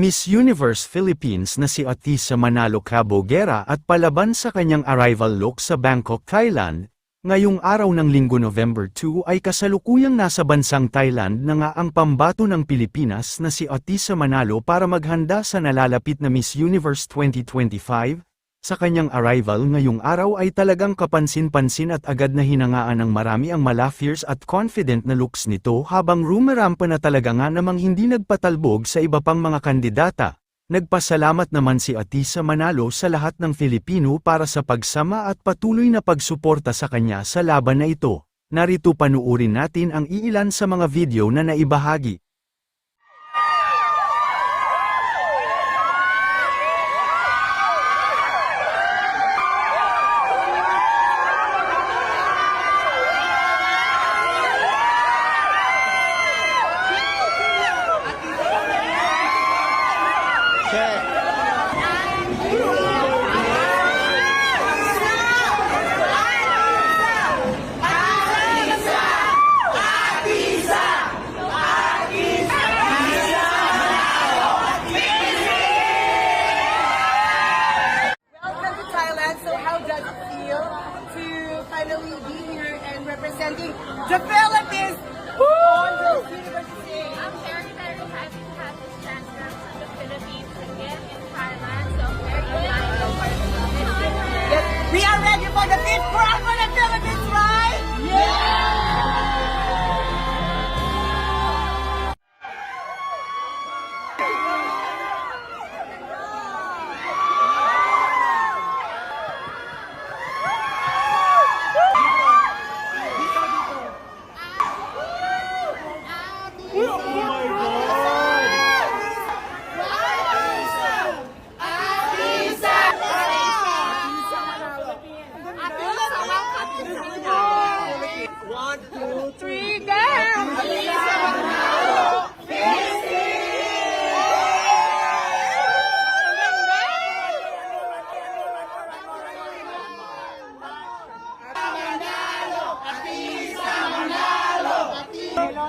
Miss Universe Philippines na si Atisa Manalo Cabo Guerra at palaban sa kanyang arrival look sa Bangkok, Thailand, ngayong araw ng linggo November 2 ay kasalukuyang nasa bansang Thailand na nga ang pambato ng Pilipinas na si Atisa Manalo para maghanda sa nalalapit na Miss Universe 2025, sa kanyang arrival ngayong araw ay talagang kapansin-pansin at agad na hinangaan ng marami ang mala fierce at confident na looks nito habang rumaram pa na talaga nga namang hindi nagpatalbog sa iba pang mga kandidata. Nagpasalamat naman si Atisa Manalo sa lahat ng Filipino para sa pagsama at patuloy na pagsuporta sa kanya sa laban na ito. Narito panuurin natin ang iilan sa mga video na naibahagi. One, two, three,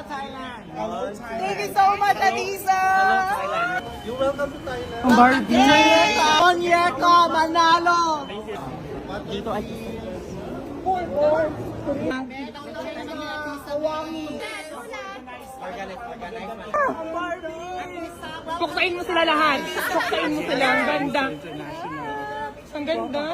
Thailand. Thank you so much, Thailand. You're welcome to Thailand. Barbie. Onyeka Manalo. Dito ay. Puksain mo sila lahat. Puksain mo sila. Ang ganda. Ang ganda.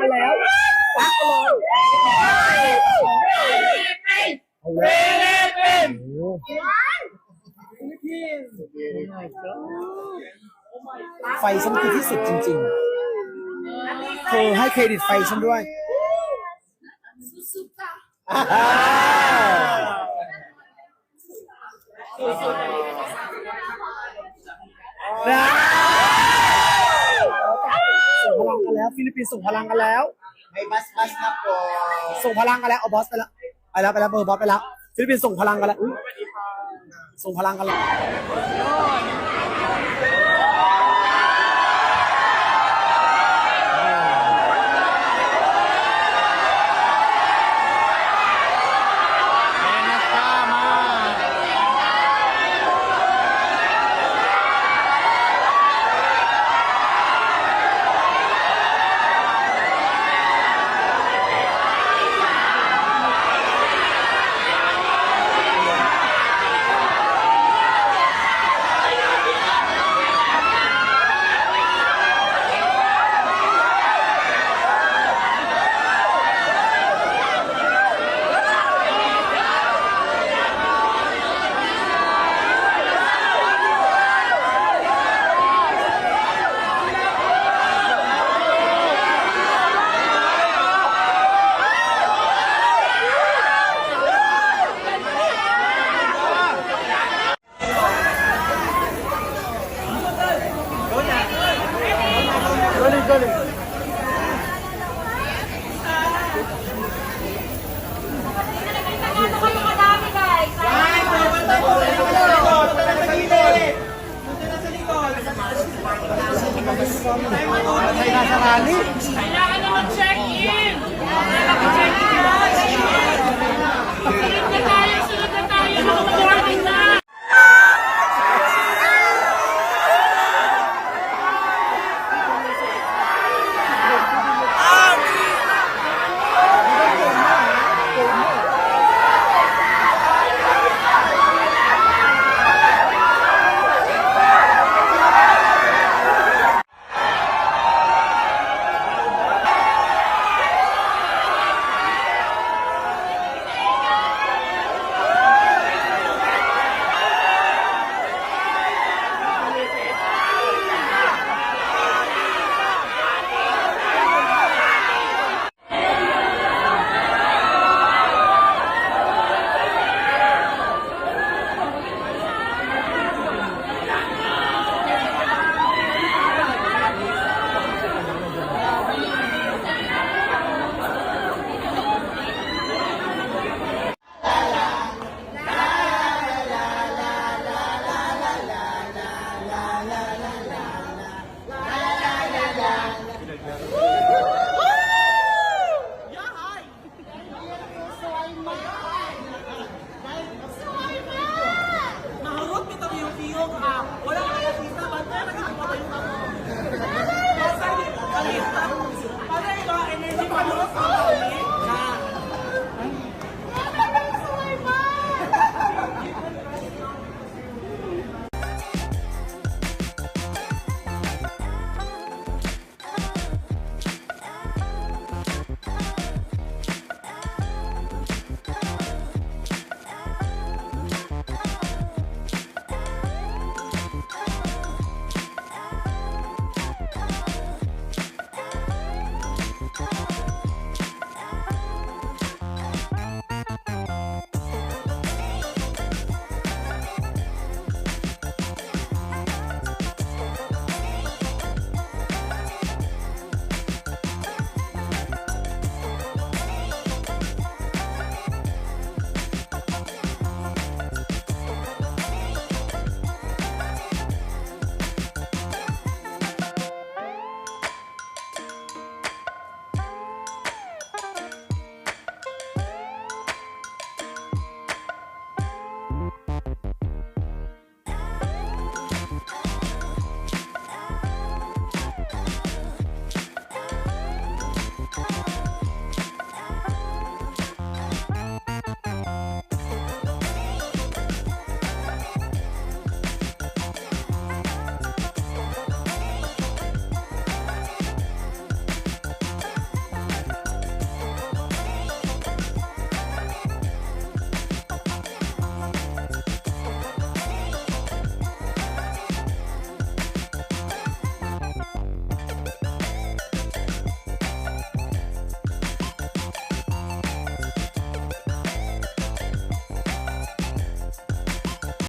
ไปแล้วซักเลยฟิลิปปินส์ไฟฉันคืที่สุดจริงๆเธอให้เครดิตไฟฉันด้วย ล้วฟิลิปปินส์ส่งพลังกันแล้ว May mas-mas na po. ส่งพลังกันแล้วเอาบอสไปแล้วไปแล้วไปแล้วเบอร์บอสไปแล้วฟิลิปปินส์ส่งพลังกันแล้วอุ๊ยส่งพลังกันแล้ว Kailangan na mag-check in!